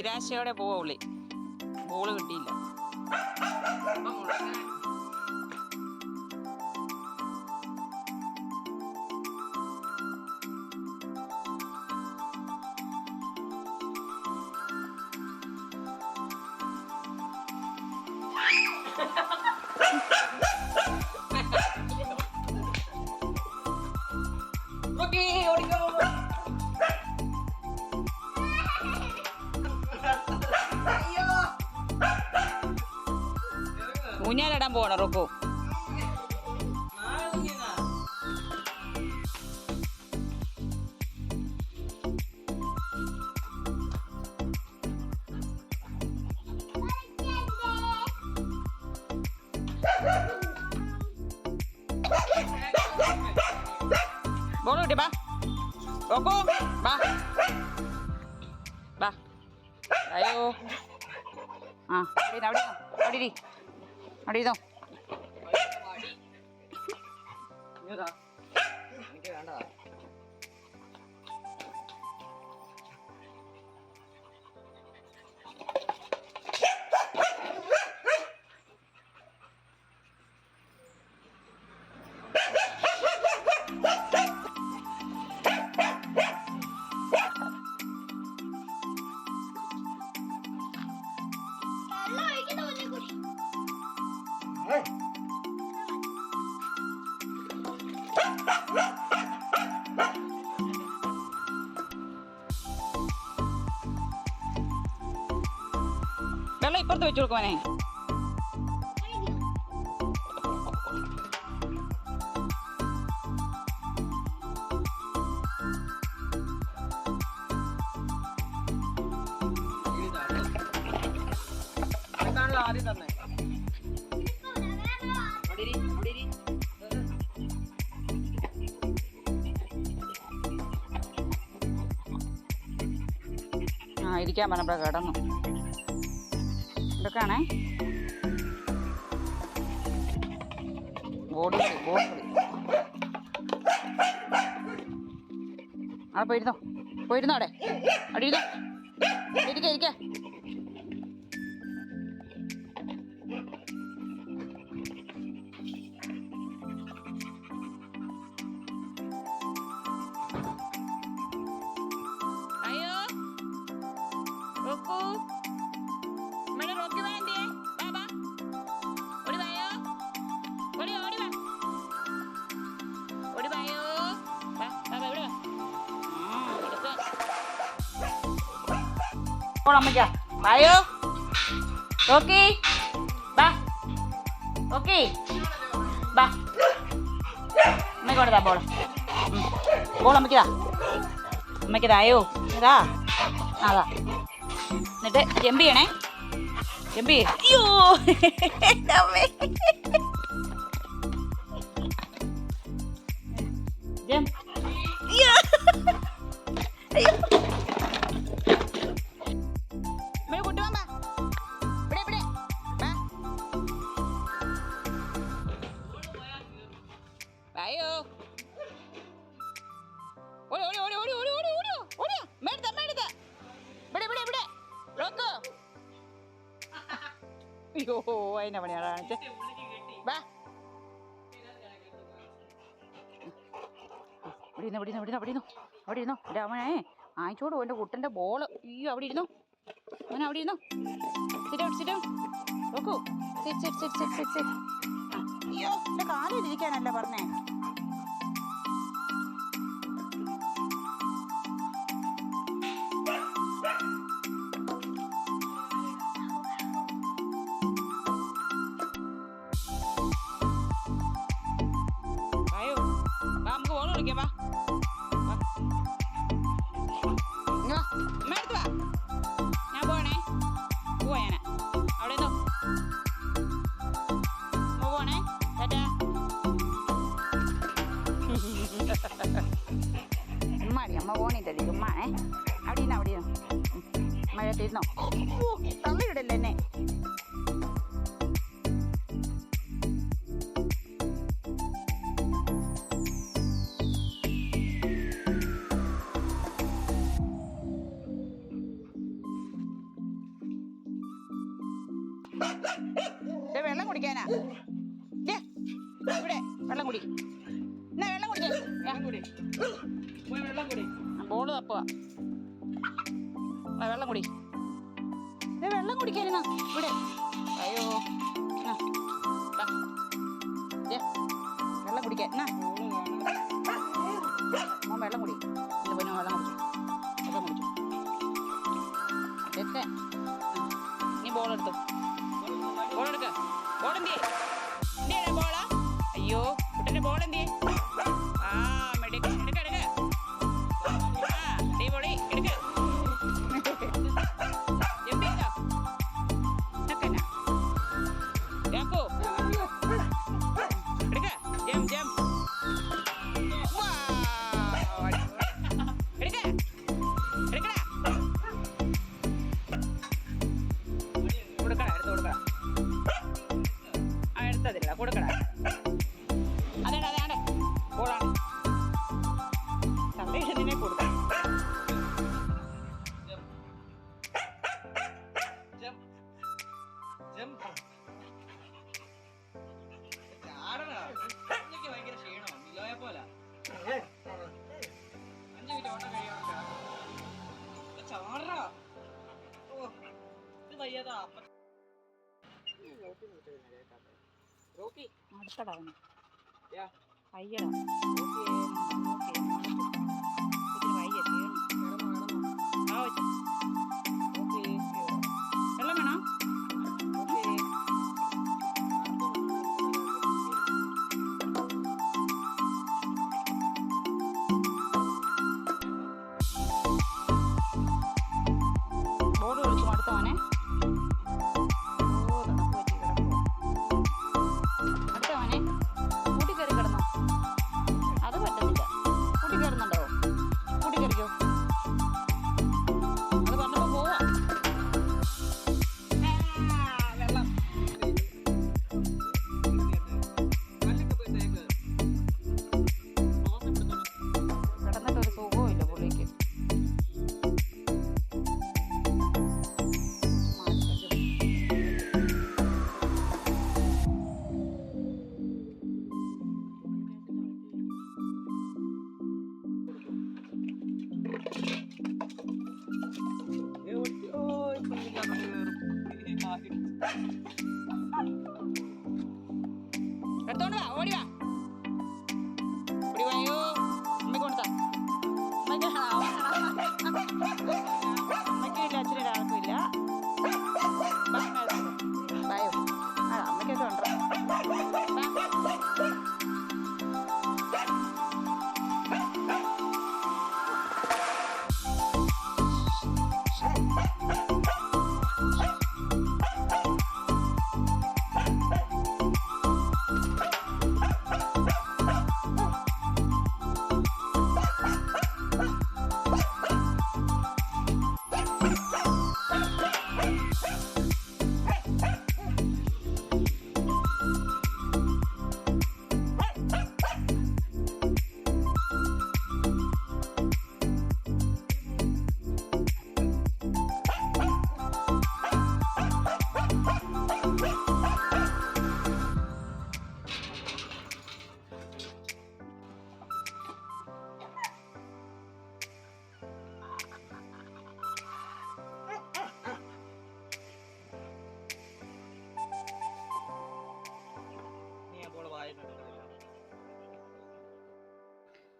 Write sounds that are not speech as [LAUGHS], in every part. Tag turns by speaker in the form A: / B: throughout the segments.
A: നിരാശയോടെ പോവാ ഉള്ളി. ബോൾ കിട്ടിയില്ല. [LAUGHS] ഊഞ്ഞാലിടാൻ പോകണം റോക്കോ ബോൾ കിട്ടി ബാ റോക്കോ ബാ ബാ അയ്യോ ആ അവിടെ ഇരുന്നോ, അവിടെ ഇരുന്നോ, അവിടെ ഇരി അവിടെ ഇരുന്നോ
B: വെള്ളം
A: വെള്ളം ഇപ്പുറത്ത് വെച്ചു കൊടുക്കുവാനേ
C: ആദ്യം തന്നെ.
A: ആ ഇരിക്കാൻ പറഞ്ഞപ്പോൾ കിടന്നു. ഇതൊക്കെയാണേ. ബോർഡ് ബോർഡ് പോയിരുന്നോ? പോയിരുന്നോ അവിടെ? അവിടെ ഇരുന്നോ? ഇരിക്ക. ഓളമ്മയ്ക്ക വായോ ഓക്കെ ബാ ഓക്കെ ബാ അമ്മയ്ക്ക് കൊണ്ടതാ ബോൾ ബോൾ അമ്മയ്ക്കതാ അമ്മയ്ക്കതായോ ഇതാ അതാ എന്നിട്ട് ജമ്പ് ചെയ്യണേ ജമ്പ് ചെയ്യ അയ്യോ അതിനെ പണിയാണ് കാണിച്ചേ വാ. ഇവിടെ ഇരുന്നോ ഇവിടെ ഇരുന്നോ ഇവിടെ ഇരുന്നോ അവിടെ എന്റെ കുട്ടന്റെ ബോൾ. അയ്യോ അവിടെ ഇരുന്നോ. അവനെ അവിടെ ഇരുന്നോ. സിറ്റൗട്ട് സിറ്റൗട്ട് നോക്കൂ. Sit sit sit sit sit അയ്യോ എന്റെ കാലിൽ ഇരിക്കാനല്ല പറഞ്ഞേ. കളിക്കാം വാ. അടുത്ത് വാ. ഞാൻ പോവാണേ. പോവാ ഞാൻ അവിടെ നിന്നോ. പോവാണേ. ടാറ്റാ. ഉമ്മാടി അമ്മ പോണില്ലടി ഉമ്മാണേ. അവിടെ ഇരുന്നോ അവിടെ ഇരുന്നോ. തള്ളിയിടല്ലേ എന്നെ. വെള്ളം കുടിക്കാനാ. ഇവിടെ വെള്ളം കുടി. എന്നാ വെള്ളം കുടിക്കേ. ബോൾ തപ്പുക വെള്ളം കുടി. വെള്ളം കുടിക്കാനാ. ഇവിടെ. അയ്യോ. വെള്ളം കുടിക്കാൻ എന്നാ. ところから。അടുത്തടവണം അയ്യോ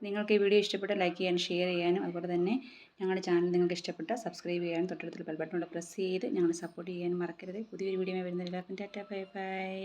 A: നിങ്ങൾക്ക് ഈ വീഡിയോ ഇഷ്ടപ്പെട്ട ലൈക്ക് ചെയ്യാനും ഷെയർ ചെയ്യാനും അതുപോലെ തന്നെ ഞങ്ങളുടെ ചാനൽ നിങ്ങൾക്ക് ഇഷ്ടപ്പെട്ട സബ്സ്ക്രൈബ് ചെയ്യാനും തൊട്ടടുത്തുള്ള ബെൽ ബട്ടൺ പ്രസ് ചെയ്ത് ഞങ്ങളെ സപ്പോർട്ട് ചെയ്യാനും മറക്കരുത്. പുതിയൊരു വീഡിയോ വരുന്ന എല്ലാവർക്കും ടാറ്റ ബൈ ബൈ